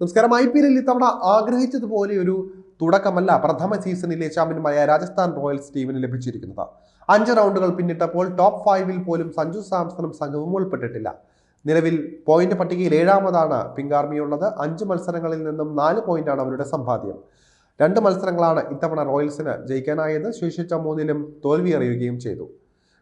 നമസ്കാരം. I P എല്ലിൽ ഇത്തവണ ആഗ്രഹിച്ചതുപോലെ ഒരു തുടക്കമല്ല പ്രഥമ സീസണിലെ ചാമ്പ്യന്മാരായ രാജസ്ഥാൻ റോയൽസ് ടീമിന് ലഭിച്ചിരിക്കുന്നത്. അഞ്ച് റൗണ്ടുകൾ പിന്നിട്ടപ്പോൾ ടോപ്പ് ഫൈവിൽ പോലും സഞ്ജു സാംസണും സംഘവും ഉൾപ്പെട്ടിട്ടില്ല. നിലവിൽ പോയിന്റ് പട്ടികയിൽ ഏഴാമതാണ് പിങ്കാർമിയുള്ളത് അഞ്ച് മത്സരങ്ങളിൽ നിന്നും നാല് പോയിന്റാണ് അവരുടെ സമ്പാദ്യം. രണ്ട് മത്സരങ്ങളാണ് ഇത്തവണ റോയൽസിന് ജയിക്കാനായത്. ശേഷിച്ച മൂന്നിലും തോൽവി അറിയുകയും ചെയ്തു.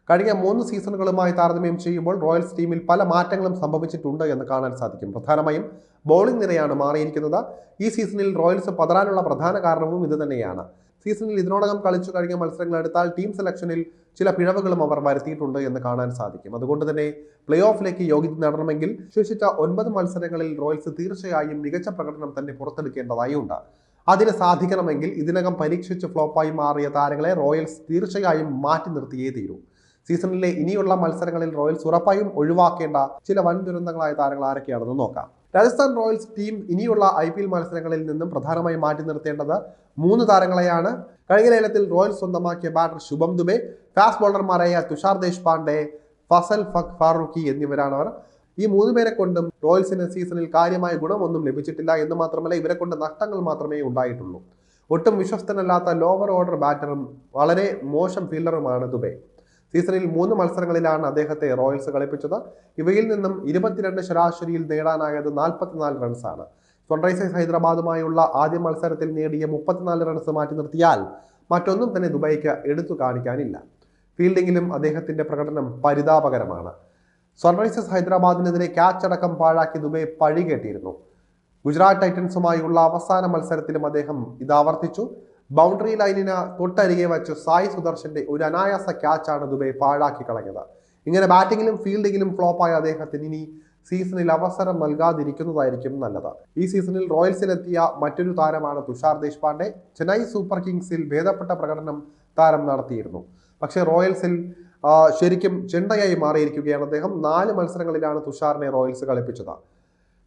കഴിഞ്ഞ മൂന്ന് സീസണുകളുമായി താരതമ്യം ചെയ്യുമ്പോൾ റോയൽസ് ടീമിൽ പല മാറ്റങ്ങളും സംഭവിച്ചിട്ടുണ്ട് എന്ന് കാണാൻ സാധിക്കും. പ്രധാനമായും ബൗളിംഗ് നിരയാണ് മാറിയിരിക്കുന്നത്. ഈ സീസണിൽ റോയൽസ് പതറാനുള്ള പ്രധാന കാരണവും ഇത് തന്നെയാണ്. സീസണിൽ ഇതിനോടകം കളിച്ചു കഴിഞ്ഞ മത്സരങ്ങൾ എടുത്താൽ ടീം സെലക്ഷനിൽ ചില പിഴവുകളും അവർ വരുത്തിയിട്ടുണ്ട് എന്ന് കാണാൻ സാധിക്കും. അതുകൊണ്ട് തന്നെ പ്ലേ ഓഫിലേക്ക് യോഗ്യത നേടണമെങ്കിൽ ശേഷിച്ച ഒൻപത് മത്സരങ്ങളിൽ റോയൽസ് തീർച്ചയായും മികച്ച പ്രകടനം തന്നെ പുറത്തെടുക്കേണ്ടതായി ഉണ്ട്. അതിന് സാധിക്കണമെങ്കിൽ ഇതിനകം പരീക്ഷിച്ച് ഫ്ലോപ്പായി മാറിയ താരങ്ങളെ റോയൽസ് തീർച്ചയായും മാറ്റി നിർത്തിയേ തീരൂ. സീസണിലെ ഇനിയുള്ള മത്സരങ്ങളിൽ റോയൽസ് ഉറപ്പായും ഒഴിവാക്കേണ്ട ചില വൻ ദുരന്തങ്ങളായ താരങ്ങൾ ആരൊക്കെയാണെന്ന് നോക്കാം. രാജസ്ഥാൻ റോയൽസ് ടീം ഇനിയുള്ള ഐ പി എൽ മത്സരങ്ങളിൽ നിന്നും പ്രധാനമായും മാറ്റി നിർത്തേണ്ടത് മൂന്ന് താരങ്ങളെയാണ്. കഴിഞ്ഞ ലേലത്തിൽ റോയൽസ് സ്വന്തമാക്കിയ ബാറ്റർ ശുഭം ദുബെ ഫാസ്റ്റ് ബോളർമാരായ തുഷാർ ദേശ്പാണ്ഡെ ഫസൽ ഫക് ഫാറൂഖി എന്നിവരാണ് അവർ ഈ മൂന്ന് പേരെ കൊണ്ടും റോയൽസിന് സീസണിൽ കാര്യമായ ഗുണമൊന്നും ലഭിച്ചിട്ടില്ല എന്ന് മാത്രമല്ല ഇവരെ കൊണ്ട് നഷ്ടങ്ങൾ മാത്രമേ ഉണ്ടായിട്ടുള്ളൂ. ഒട്ടും വിശ്വസ്തനല്ലാത്ത ലോവർ ഓർഡർ ബാറ്ററും വളരെ മോശം ഫീൽഡറുമാണ് ദുബെ. സീസണിൽ മൂന്ന് മത്സരങ്ങളിലാണ് അദ്ദേഹത്തെ റോയൽസ് കളിപ്പിച്ചത്. ഇവയിൽ നിന്നും ഇരുപത്തിരണ്ട് ശരാശരിയിൽ നേടാനായത് നാൽപ്പത്തിനാല് റൺസാണ്. സൺറൈസേഴ്സ് ഹൈദരാബാദുമായുള്ള ആദ്യ മത്സരത്തിൽ നേടിയ മുപ്പത്തിനാല് റൺസ് മാറ്റി നിർത്തിയാൽ മറ്റൊന്നും തന്നെ ദുബൈക്ക് എടുത്തു കാണിക്കാനില്ല. ഫീൽഡിങ്ങിലും അദ്ദേഹത്തിന്റെ പ്രകടനം പരിതാപകരമാണ്. സൺറൈസേഴ്സ് ഹൈദരാബാദിനെതിരെ ക്യാച്ച് അടക്കം പാഴാക്കി ദുബൈ പഴികേട്ടിയിരുന്നു. ഗുജറാത്ത് ടൈറ്റൻസുമായുള്ള അവസാന മത്സരത്തിലും അദ്ദേഹം ഇത് ആവർത്തിച്ചു ബൗണ്ടറി ലൈനിന് തൊട്ടരികെ വെച്ച് സായി സുദർശന്റെ ഒരു അനായാസ ക്യാച്ചാണ് ദുബൈ പാഴാക്കി കളഞ്ഞത്. ഇങ്ങനെ ബാറ്റിങ്ങിലും ഫീൽഡിങ്ങിലും ഫ്ലോപ്പായ അദ്ദേഹത്തിന് ഇനി സീസണിൽ അവസരം നൽകാതിരിക്കുന്നതായിരിക്കും നല്ലത്. ഈ സീസണിൽ റോയൽസിലെത്തിയ മറ്റൊരു താരമാണ് തുഷാർ ദേശ്പാണ്ഡെ. ചെന്നൈ സൂപ്പർ കിങ്സിൽ ഭേദപ്പെട്ട പ്രകടനം താരം നടത്തിയിരുന്നു. പക്ഷേ റോയൽസിൽ ശരിക്കും ചെണ്ടയായി മാറിയിരിക്കുകയാണ് അദ്ദേഹം. നാല് മത്സരങ്ങളിലാണ് തുഷാറിനെ റോയൽസ് കളിപ്പിച്ചത്.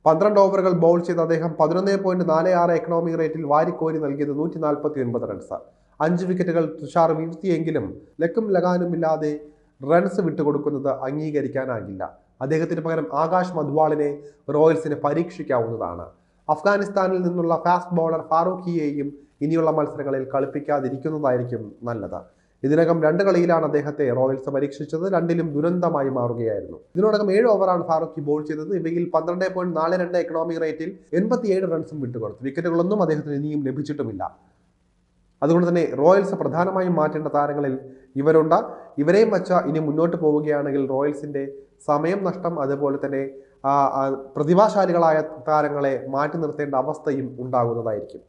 പന്ത്രണ്ട് ഓവറുകൾ ബൗൾ ചെയ്ത അദ്ദേഹം പതിനൊന്ന് പോയിന്റ് നാല് ആറ് എക്കണോമിക് റേറ്റിൽ വാരിക്കോരി നൽകിയത് നൂറ്റി നാൽപ്പത്തി ഒൻപത് റൺസ് അഞ്ച് വിക്കറ്റുകൾ തുഷാർ വീഴ്ത്തിയെങ്കിലും ലക്കും ലഗാനുമില്ലാതെ റൺസ് വിട്ടുകൊടുക്കുന്നത് അംഗീകരിക്കാനാകില്ല. അദ്ദേഹത്തിന് പകരം ആകാശ് മധ്വാളിനെ റോയൽസിന് പരീക്ഷിക്കാവുന്നതാണ്. അഫ്ഗാനിസ്ഥാനിൽ നിന്നുള്ള ഫാസ്റ്റ് ബോളർ ഫാറൂഖിയെയും ഇനിയുള്ള മത്സരങ്ങളിൽ കളിപ്പിക്കാതിരിക്കുന്നതായിരിക്കും നല്ലത്. ഇതിനകം രണ്ട് കളിയിലാണ് അദ്ദേഹത്തെ റോയൽസ് പരീക്ഷിച്ചത്. രണ്ടിലും ദുരന്തമായി മാറുകയായിരുന്നു. ഇതിനോടകം ഏഴ് ഓവറാണ് ഫാറൂഖി ബോൾ ചെയ്തത്. ഇവയിൽ പന്ത്രണ്ട് പോയിന്റ് നാല് രണ്ട് എക്കണോമിക് റേറ്റിൽ എൺപത്തിയേഴ് റൺസും വിട്ടുകൊടുത്തു. വിക്കറ്റുകളൊന്നും അദ്ദേഹത്തിന് ഇനിയും ലഭിച്ചിട്ടുമില്ല. അതുകൊണ്ട് തന്നെ റോയൽസ് പ്രധാനമായും മാറ്റേണ്ട താരങ്ങളിൽ ഇവരുണ്ട്. ഇവരെയും വച്ച ഇനി മുന്നോട്ട് പോവുകയാണെങ്കിൽ റോയൽസിന്റെ സമയം നഷ്ടം അതുപോലെ തന്നെ പ്രതിഭാശാലികളായ താരങ്ങളെ മാറ്റി നിർത്തേണ്ട അവസ്ഥയും ഉണ്ടാകുന്നതായിരിക്കും.